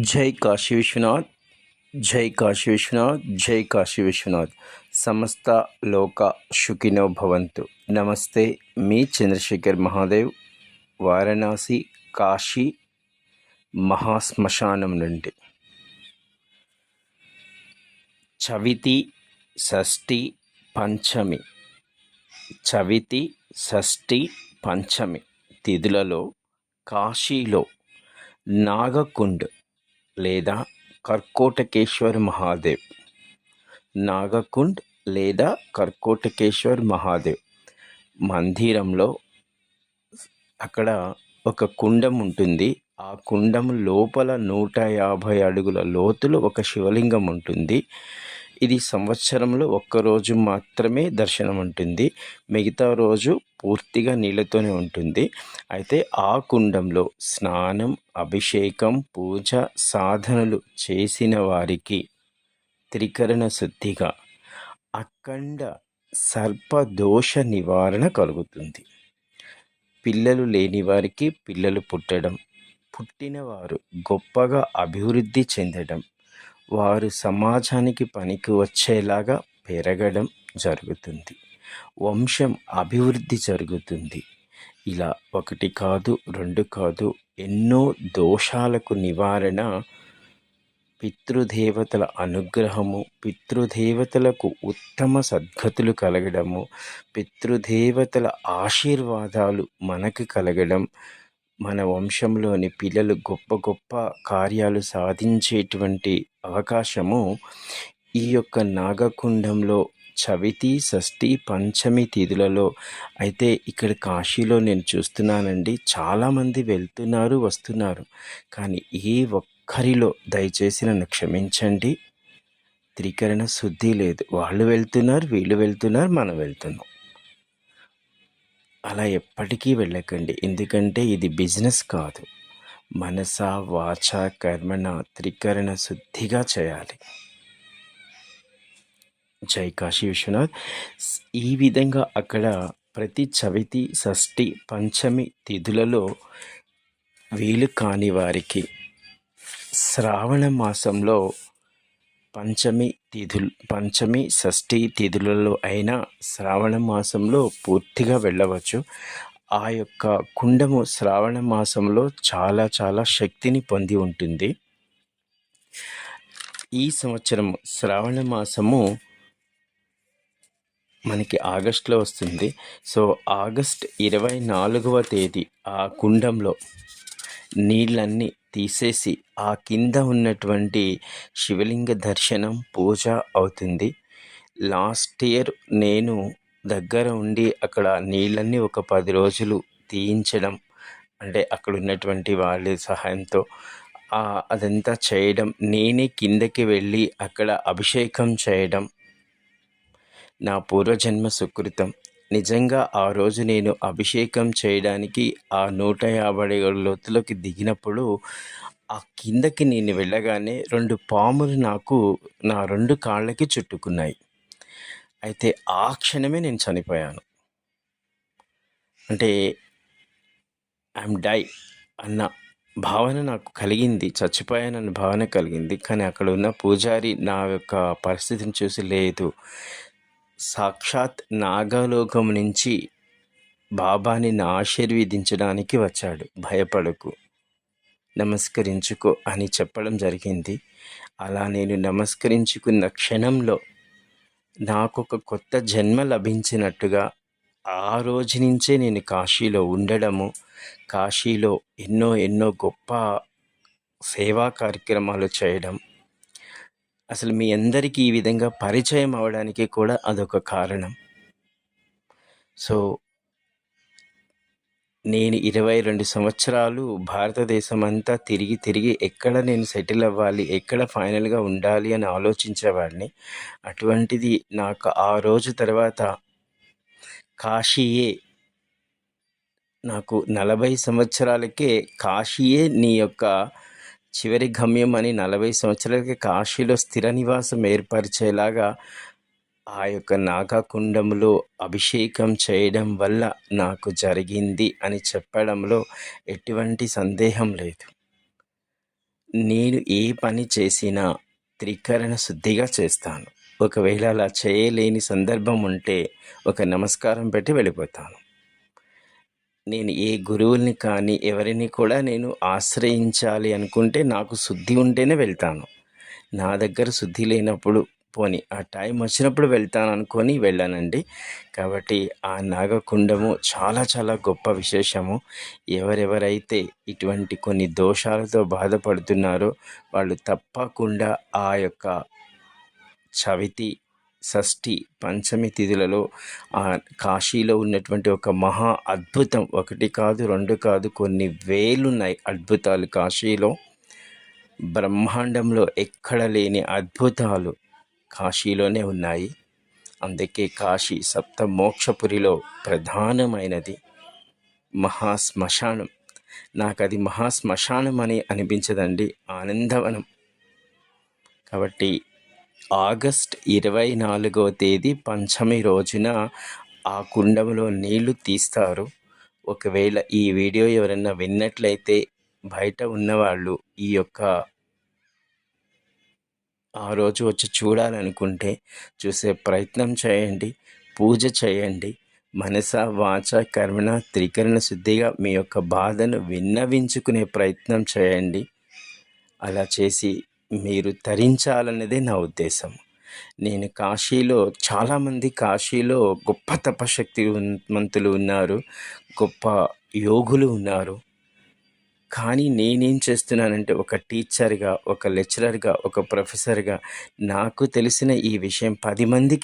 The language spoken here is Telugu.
జై కాశీ విశ్వనాథ్ జై కాశీ విశ్వనాథ్ జై కాశీ విశ్వనాథ్. సమస్త లోక శుకినో భవంతు. నమస్తే మీ చంద్రశేఖర్ మహాదేవ్ వారణాసి కాశీ మహాశ్మశానం నుండి. చవితి షష్ఠి పంచమి. చవితి షష్ఠి పంచమి. తిథులలో కాశీలో నాగకుండ్ లేదా కర్కోటకేశ్వర్ మహాదేవ్. నాగకుండ్ లేదా కర్కోటకేశ్వర్ మహాదేవ్. మందిరంలో అక్కడ ఒక కుండం ఉంటుంది. ఆ కుండం లోపల నూట యాభై అడుగుల లోతులు ఒక శివలింగం ఉంటుంది. ఇది సంవత్సరంలో ఒక్కరోజు మాత్రమే దర్శనం ఉంటుంది. మిగతా రోజు పూర్తిగా నీళ్ళతోనే ఉంటుంది. అయితే ఆ కుండంలో స్నానం అభిషేకం పూజ సాధనలు చేసిన వారికి త్రికరణ శుద్ధిగా అఖండ సర్పదోష నివారణ కలుగుతుంది. పిల్లలు లేని వారికి పిల్లలు పుట్టడం పుట్టినవారు గొప్పగా అభివృద్ధి చెందడం వారు సమాజానికి పనికి వచ్చేలాగా పెరగడం జరుగుతుంది. వంశం అభివృద్ధి జరుగుతుంది. ఇలా ఒకటి కాదు రెండు కాదు ఎన్నో దోషాలకు నివారణ పితృదేవతల అనుగ్రహము పితృదేవతలకు ఉత్తమ సద్గతులు కలగడము పితృదేవతల ఆశీర్వాదాలు మనకు కలగడం మన వంశంలోని పిల్లలు గొప్ప గొప్ప కార్యాలు సాధించేటువంటి అవకాశము ఈ యొక్క నాగకుండంలో చవితి షష్ఠి పంచమి తిథులలో. అయితే ఇక్కడ కాశీలో నేను చూస్తున్నానండి చాలామంది వెళ్తున్నారు వస్తున్నారు. కానీ ఏ ఒక్కరిలో దయచేసి నన్ను క్షమించండి. త్రికరణ శుద్ధి లేదు. వాళ్ళు వెళ్తున్నారు వీళ్ళు వెళ్తున్నారు మనం వెళ్తున్నాం. అలా ఎప్పటికీ వెళ్ళకండి. ఎందుకంటే ఇది బిజినెస్ కాదు. మనస వాచ కర్మణ త్రికరణ శుద్ధిగా చేయాలి. జై కాశీ విశ్వనాథ్. ఈ విధంగా అక్కడ ప్రతి చవితి షష్ఠి పంచమి తిథులలో వీలు కాని వారికి శ్రావణ మాసంలో పంచమి తిథులు పంచమి షష్ఠి తిథులలో అయినా శ్రావణ మాసంలో పూర్తిగా వెళ్ళవచ్చు. ఆ యొక్క కుండము శ్రావణ మాసంలో చాలా చాలా శక్తిని పొంది ఉంటుంది. ఈ సంవత్సరం శ్రావణ మాసము మనకి ఆగస్టులో వస్తుంది. సో ఆగస్ట్ ఇరవై నాలుగవ తేదీ ఆ కుండంలో నీళ్ళన్నీ తీసేసి ఆ కింద ఉన్నటువంటి శివలింగ దర్శనం పూజ అవుతుంది. లాస్ట్ ఇయర్ నేను దగ్గర ఉండి అక్కడ నీళ్ళన్నీ ఒక పది రోజులు తీయించడం అంటే అక్కడ ఉన్నటువంటి వాళ్ళ సహాయంతో అదంతా చేయడం నేనే కిందకి వెళ్ళి అక్కడ అభిషేకం చేయడం నా పూర్వజన్మ సుకృతం. నిజంగా ఆ రోజు నేను అభిషేకం చేయడానికి ఆ నూట యాభై లోతులోకి దిగినప్పుడు ఆ కిందకి నేను వెళ్ళగానే రెండు పాములు నాకు నా రెండు కాళ్ళకి చుట్టుకున్నాయి. అయితే ఆ క్షణమే నేను చనిపోయాను. అంటే ఐఎమ్ డై అన్న భావన నాకు కలిగింది. చచ్చిపోయానన్న భావన కలిగింది. కానీ అక్కడ ఉన్న పూజారి నా యొక్క పరిస్థితిని చూసి లేదు. సాక్షాత్ నాగలోకం నుంచి బాబాని ఆశీర్వదించడానికి వచ్చాడు. భయపడకు. నమస్కరించుకో అని చెప్పడం జరిగింది. అలా నేను నమస్కరించుకున్న క్షణంలో నాకు ఒక కొత్త జన్మ లభించినట్టుగా ఆ రోజు నుంచే నేను కాశీలో ఉండడము కాశీలో ఎన్నో ఎన్నో గొప్ప సేవా కార్యక్రమాలు చేయడం అసలు మీ అందరికీ ఈ విధంగా పరిచయం అవడానికి కూడా అదొక కారణం. సో నేను ఇరవై రెండు సంవత్సరాలు భారతదేశం అంతా తిరిగి తిరిగి ఎక్కడ నేను సెటిల్ అవ్వాలి ఎక్కడ ఫైనల్గా ఉండాలి అని ఆలోచించేవాడిని అటువంటిది నాకు ఆ రోజు తర్వాత కాశీయే నాకు నలభై సంవత్సరాలకే కాశీయే నీ యొక్క చివరి గమ్యం అని నలభై సంవత్సరాలకి కాశీలో స్థిర నివాసం ఏర్పరిచేలాగా ఆ యొక్క నాగకుండంలో అభిషేకం చేయడం వల్ల నాకు జరిగింది అని చెప్పడంలో ఎటువంటి సందేహం లేదు. నేను ఏ పని చేసినా త్రికరణ శుద్ధిగా చేస్తాను. ఒకవేళ అలా చేయలేని సందర్భం ఉంటే ఒక నమస్కారం పెట్టి వెళ్ళిపోతాను. నేను ఏ గురువుల్ని కానీ ఎవరిని కూడా నేను ఆశ్రయించాలి అనుకుంటే నాకు శుద్ధి ఉంటేనే వెళ్తాను. నా దగ్గర శుద్ధి లేనప్పుడు పోని ఆ టైం వచ్చినప్పుడు వెళ్తాను అనుకొని వెళ్ళానండి. కాబట్టి ఆ నాగకుండము చాలా చాలా గొప్ప విశేషము. ఎవరెవరైతే ఇటువంటి కొన్ని దోషాలతో బాధపడుతున్నారో వాళ్ళు తప్పకుండా ఆ యొక్క చవితి షష్ఠి పంచమి తిథులలో ఆ కాశీలో ఉన్నటువంటి ఒక మహా అద్భుతం. ఒకటి కాదు రెండు కాదు కొన్ని వేలున్నాయి అద్భుతాలు. కాశీలో బ్రహ్మాండంలో ఎక్కడ లేని అద్భుతాలు కాశీలోనే ఉన్నాయి. అందుకే కాశీ సప్త మోక్షపురిలో ప్రధానమైనది మహాశ్మశానం నాకు అది మహాశ్మశానం అని అనిపించదండి. ఆనందవనం. కాబట్టి ఆగస్ట్ ఇరవై నాలుగో తేదీ పంచమి రోజున ఆ కుండంలో నీళ్ళు తీస్తారు. ఒకవేళ ఈ వీడియో ఎవరైనా విన్నట్లయితే బయట ఉన్నవాళ్ళు ఈ యొక్క ఆ రోజు వచ్చి చూడాలనుకుంటే చూసే ప్రయత్నం చేయండి పూజ చేయండి. మనస వాచ కర్మణ త్రికరణ శుద్ధిగా మీ యొక్క బాధను విన్నవించుకునే ప్రయత్నం చేయండి. అలా చేసి మీరు తరించాలన్నదే నా ఉద్దేశం. నేను కాశీలో చాలామంది కాశీలో గొప్ప తపశక్తి మంతులు ఉన్నారు గొప్ప యోగులు ఉన్నారు. కానీ నేనేం చేస్తున్నానంటే ఒక టీచర్గా ఒక లెక్చరర్గా ఒక ప్రొఫెసర్గా నాకు తెలిసిన ఈ విషయం పది మందికి